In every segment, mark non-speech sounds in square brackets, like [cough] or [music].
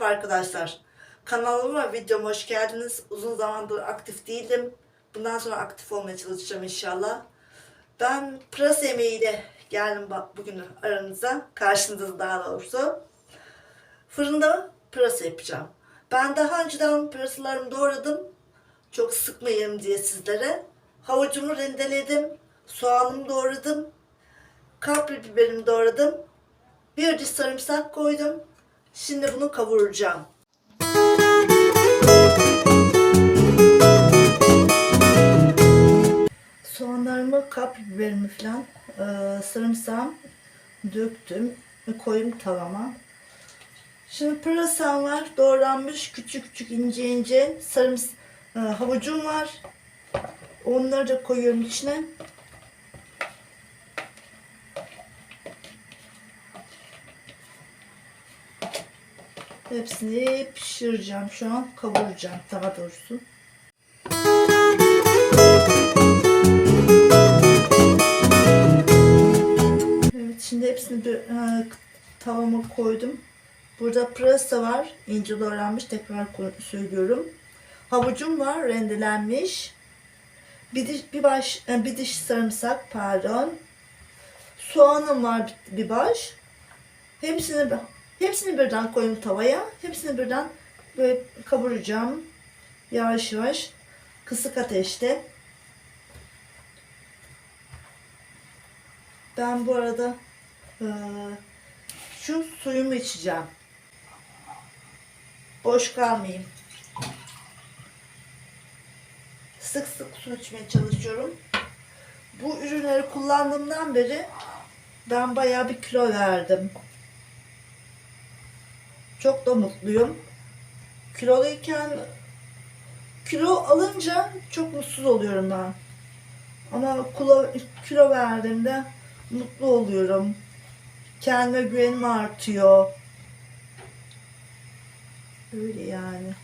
Merhaba arkadaşlar. Kanalıma videoma hoş geldiniz. Uzun zamandır aktif değildim. Bundan sonra aktif olmaya çalışacağım inşallah. Ben pırasa yemeğiyle geldim bugün aranıza. Karşınızda daha doğrusu. Fırında pırasa yapacağım. Ben daha önceden pırasalarımı doğradım. Çok sıkmayayım diye sizlere. Havucumu rendeledim. Soğanımı doğradım. Kapri biberimi doğradım. Bir diş sarımsak koydum. Şimdi bunu kavuracağım. Soğanlarımı, kapri biberimi falan e, sarımsağım döktüm. Koydum tavama. Şimdi pırasam var. Doğranmış küçük küçük ince ince. Sarıms e, havucum var. Onları da koyuyorum içine. Hepsini pişireceğim şu an. Kavuracağım daha doğrusu. Evet şimdi hepsini bir, e, tavama koydum. Burada pırasa var. ince doğranmış. Tekrar söylüyorum. Havucum var. Rendelenmiş. Bir diş, bir baş, e, bir diş sarımsak pardon. Soğanım var bir baş. Hepsini hepsini birden koyayım tavaya. Hepsini birden böyle kavuracağım. Yavaş yavaş. Kısık ateşte. Ben bu arada eee, şu suyumu içeceğim. Boş kalmayayım. Sık sık su içmeye çalışıyorum. Bu ürünleri kullandığımdan beri ben bayağı bir kilo verdim. Çok da mutluyum. Kiloluyken kilo alınca çok mutsuz oluyorum ben. Ama kilo, kilo verdiğimde mutlu oluyorum. Kendime güvenim artıyor. Öyle yani.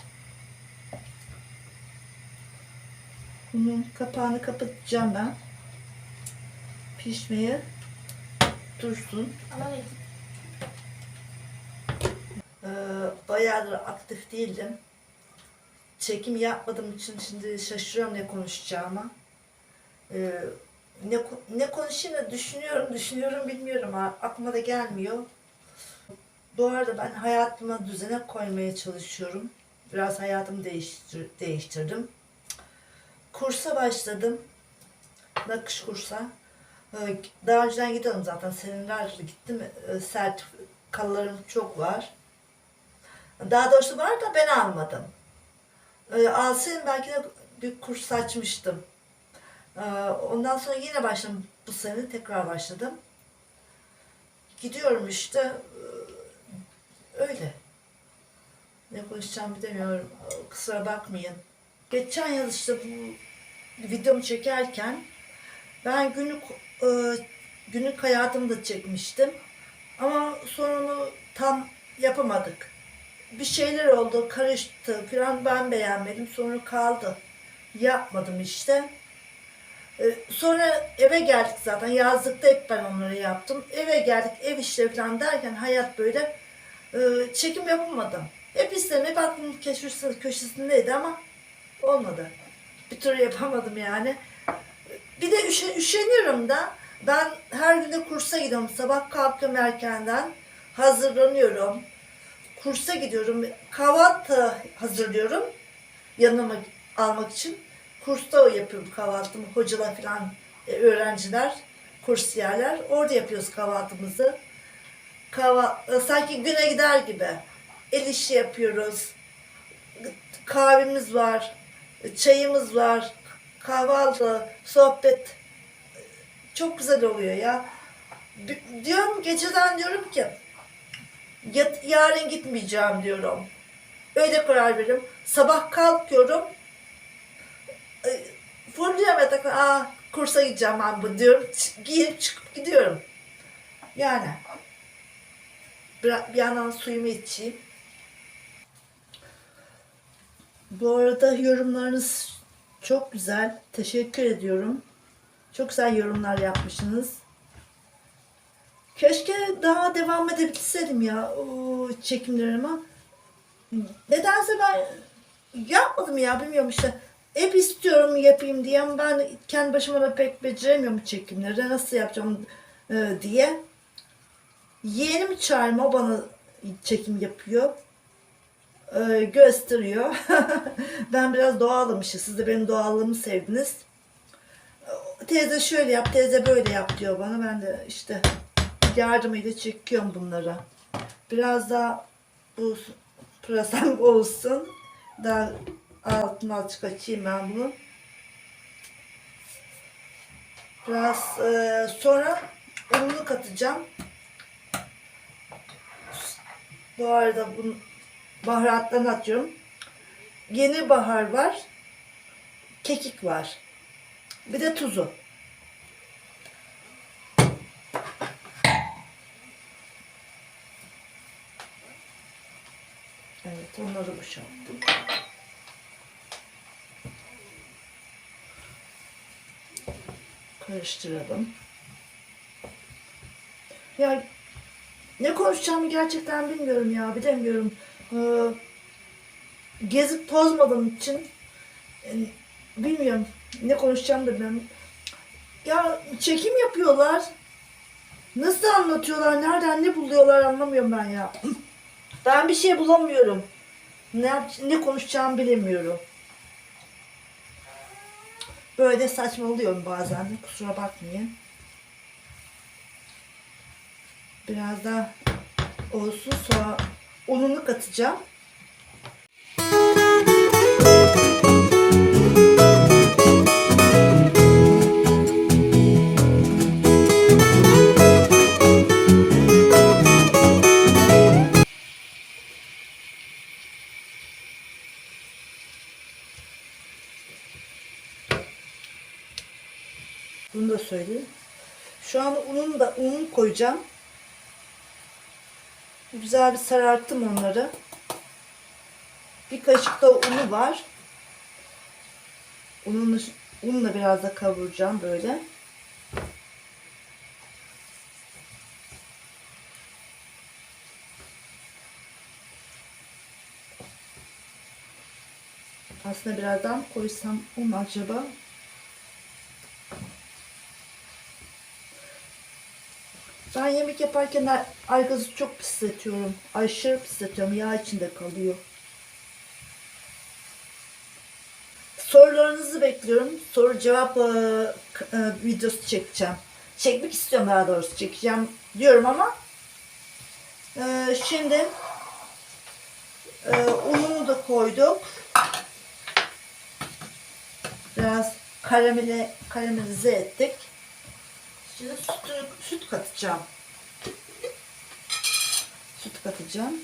Bunun kapağını kapatacağım ben. Pişmeye dursun. Ee, bayağıdır aktif değildim. Çekim yapmadığım için şimdi şaşırıyorum ne konuşacağıma. Ee, ne, ne konuşayım da düşünüyorum, düşünüyorum bilmiyorum. Aklıma da gelmiyor. Bu arada ben hayatımı düzene koymaya çalışıyorum. Biraz hayatımı değiştir, değiştirdim. Kursa başladım. Nakış kursa. Ee, Daha önceden gidiyordum zaten. Senelerce gittim. Sertifikalarım çok var. Daha doğrusu var da ben almadım. Ee, alsaydım belki de bir kurs açmıştım. Ee, ondan sonra yine başladım. Bu sene tekrar başladım. Gidiyorum işte. Ee, Öyle. Ne konuşacağımı bilemiyorum. Kusura bakmayın. Geçen yıl işte bu videomu çekerken ben günlük e, günlük hayatımı da çekmiştim. Ama sonunu tam yapamadık. Bir şeyler oldu, karıştı falan ben beğenmedim. Sonra kaldı. Yapmadım işte. E, Sonra eve geldik zaten. Yazlıkta hep ben onları yaptım. Eve geldik, ev işleri falan derken hayat böyle e, çekim yapamadım. Hep istedim, hep aklımın köşesi- köşesindeydi ama olmadı. Bir türlü yapamadım yani. Bir de üşe, üşeniyorum da. Ben her gün de kursa gidiyorum. Sabah kalkıyorum erkenden. Hazırlanıyorum. Kursa gidiyorum. Kahvaltı hazırlıyorum. Yanıma almak için. Kursta yapıyorum kahvaltımı. Hocalar falan, e, öğrenciler, kursiyerler. Orada yapıyoruz kahvaltımızı. Kahvaltı, sanki güne gider gibi. El işi yapıyoruz. Kahvemiz var. Çayımız var. Kahvaltı, sohbet. Çok güzel oluyor ya. Diyorum geceden diyorum ki "Ya- yarın gitmeyeceğim diyorum. Öyle karar veriyorum. Sabah kalkıyorum. E, Fırlıyorum yatakta. Aa kursa gideceğim ben bu diyorum. Giyip çıkıp gidiyorum. Yani. Bir, bir yandan suyumu içeyim. Bu arada yorumlarınız çok güzel. Teşekkür ediyorum. Çok güzel yorumlar yapmışsınız. Keşke daha devam edebilseydim ya o çekimlerime. nedense ben yapmadım ya bilmiyorum işte. Hep istiyorum yapayım diye ama ben kendi başıma da pek beceremiyorum çekimleri. Nasıl yapacağım e, diye. Yeğenim çağırma bana çekim yapıyor. E, gösteriyor. [laughs] ben biraz doğalım işte. Siz de benim doğallığımı sevdiniz. Teyze şöyle yap, teyze böyle yap diyor bana. Ben de işte yardımıyla çekiyorum bunları. Biraz daha bu pırasam [laughs] olsun. Daha altına azıcık açayım ben bunu. Biraz e, sonra ununu katacağım. Bu arada bunu baharatlarını atıyorum. Yeni bahar var. Kekik var. Bir de tuzu. Evet onları boşalttım. Karıştıralım. Ya ne konuşacağımı gerçekten bilmiyorum ya bilemiyorum. Ee, gezip tozmadığım için e, bilmiyorum ne konuşacağımı da bilmiyorum. Ya çekim yapıyorlar. Nasıl anlatıyorlar? Nereden ne buluyorlar anlamıyorum ben ya. Ben bir şey bulamıyorum. Ne, ne konuşacağımı bilemiyorum. Böyle saçmalıyorum bazen de kusura bakmayın. Biraz daha olsun sonra ununu katacağım. Söyleyeyim. Şu an ununu da ununu koyacağım. Güzel bir sararttım onları. Bir kaşık da unu var. Ununu, unla biraz da kavuracağım böyle. Aslında birazdan koysam mu acaba? Ben yemek yaparken ay- aygazı çok pisletiyorum. Aşırı pisletiyorum. Yağ içinde kalıyor. Sorularınızı bekliyorum. Soru cevap e, e, videosu çekeceğim. Çekmek istiyorum daha doğrusu. Çekeceğim diyorum ama e, şimdi e, ununu da koyduk. Biraz karamele, karamelize ettik. Şimdi süt, süt katacağım. Süt katacağım.